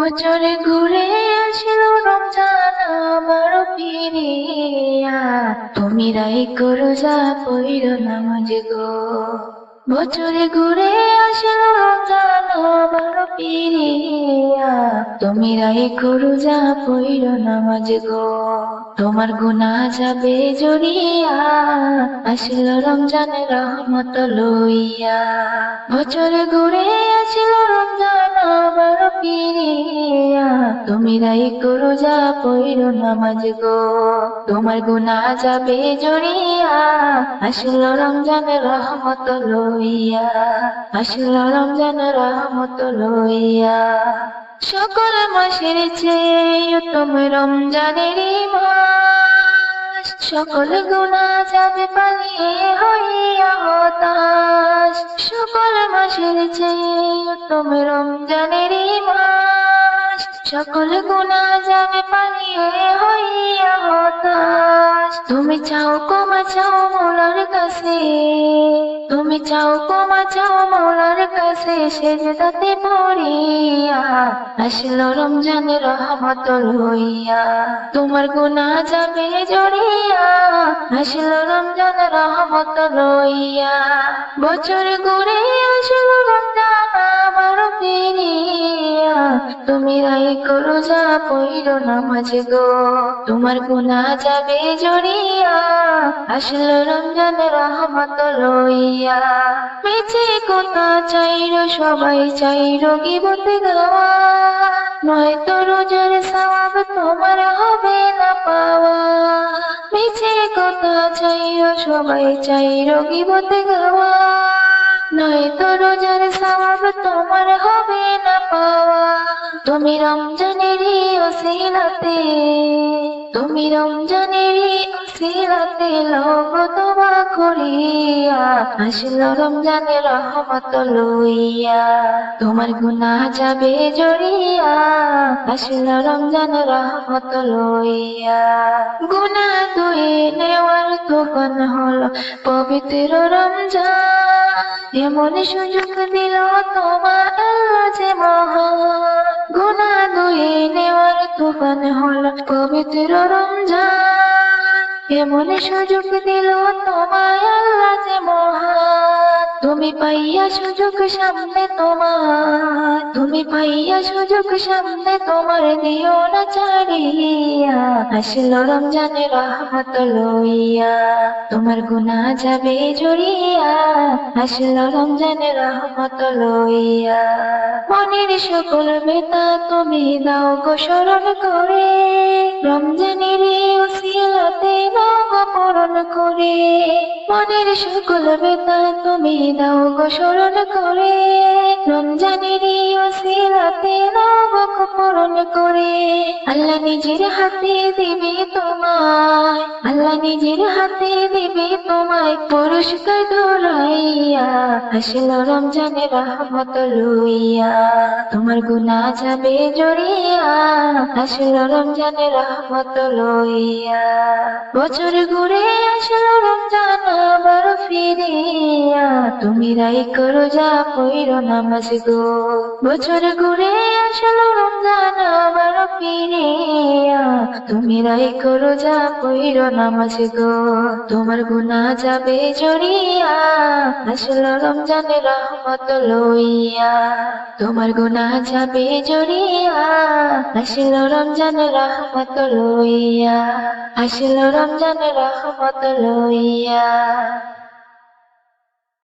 বছরে ঘুরে আসলো রমজান আবার ফিরিয়া। তুমি রাই করো, যা পইর নামাজ গো। বছরে ঘুরে আসলো রমজান আবার ফিরিয়া। তুমি রাই করো, যা পইর নামাজ গো। তোমার গুনাহ যাবে জড়িয়া আসলো রমজান রহমত লইয়া। বছরে ঘুরে আসলো রমজান আবার ফিরিয়া। তুমি রাই করো যা পইর নামাজ গো। তোমার গুনাহ যাবে জড়িয়া আসলো রমজান রহমত লইয়া আসলো রমজান রহমত লইয়া। সকল মাসের চেয়ে উত্তম রমজানের সকল গুণা যাবে পালিয়ে হইয়া হতাশ। সকল মাসের চেয়ে উত্তম রমজানের মাস। সকল গুণা যাবে পালিয়ে হইয়া হতাশ। তুমি চাও কমা চাও মৌলার কাছে। তুমি চাও কমা চাও মৌলার কাছে। সেজদাতে পড়িয়া আসলো রমজানের রহমত লইয়া তোমার গুনাহ যাবে জড়িয়া আসলো রমজান রহমত লইয়া বছর ঘুরে আসলো রমজান রাই পইর নামাজ গো। তোমার গুনাহ যাবে জড়িয়া, আসলো রমজান রহমত লইয়া। মিছে কথা চাইরো, সবাই চাইরো গিবতে গাওয়া। নয়তো রোজার সওয়াব তোমার হবে না পাওয়া। মিছে কথা চাইরো, সবাই চাইরো গিবতে গাওয়া। নয়তো রোজার সওয়াব তোমার হবে না পাওয়া। তুমি রমজানেরই ওসিলাতে তুমি রমজানেরই ওসিলাতে লোক তোমা করিয়া, আসলো রমজানের রহমত লইয়া। তোমার গুনাহ যাবে জড়িয়া, আসলো রমজান রহমত লইয়া। গুনাহ দুয়ে নেওয়ার তখন হলো পবিত্র রমজান। এমন সুযোগ দিল তোমার আল্লাহ যে মহা গুণা দুই নেওয়ার তুফান হল পবিত্র রমজান। এমন সুযোগ দিল তোমায় আল্লাহ যে মহান? তুমি পাইয়া সুযোগ সামনে তোমার। তুমি পাইয়া সুযোগ সামনে তোমার দিও না ছাড়িয়া। আসলো রমজানের রহমত লইয়া। তোমার গুনাহ যাবে জড়িয়া। আসলো রমজানের রহমত লইয়া। মনের সকল বেতা তুমি দাও গো স্মরণ করে। রমজানের পূরণ করে মনের সকল বেতা তুমি দাও গো স্মরণ করে। রমজানের দাও গো পূরণ করে। আল্লাহ নিজের হাতে দিবে তোমায়। আল্লাহ নিজের হাতে দিবে তোমায় পুরস্কার ধরাইয়া। আসলো রমজানের রহমত লইয়া। তোমার গুনাহ যাবে জড়িয়া। আসলো রমজানের রহমত লইয়া। বছর ঘুরে আসলো রমজান আবার ফিরিয়া তুমি রাই করো যা পইর নামাজ গো। বছর ঘুরে আসলো রমজান, আবার ফিরিয়া তুমি রাই করো যা পইর নামাজ গো। তোমার গুনাহ যাবে জড়িয়া আসলো রমজানের রহমত লইয়া। তোমার গুনাহ যাবে জড়িয়া আসলো রমজানের রহমত লইয়া। আসলো রমজানের রহমত লইয়া।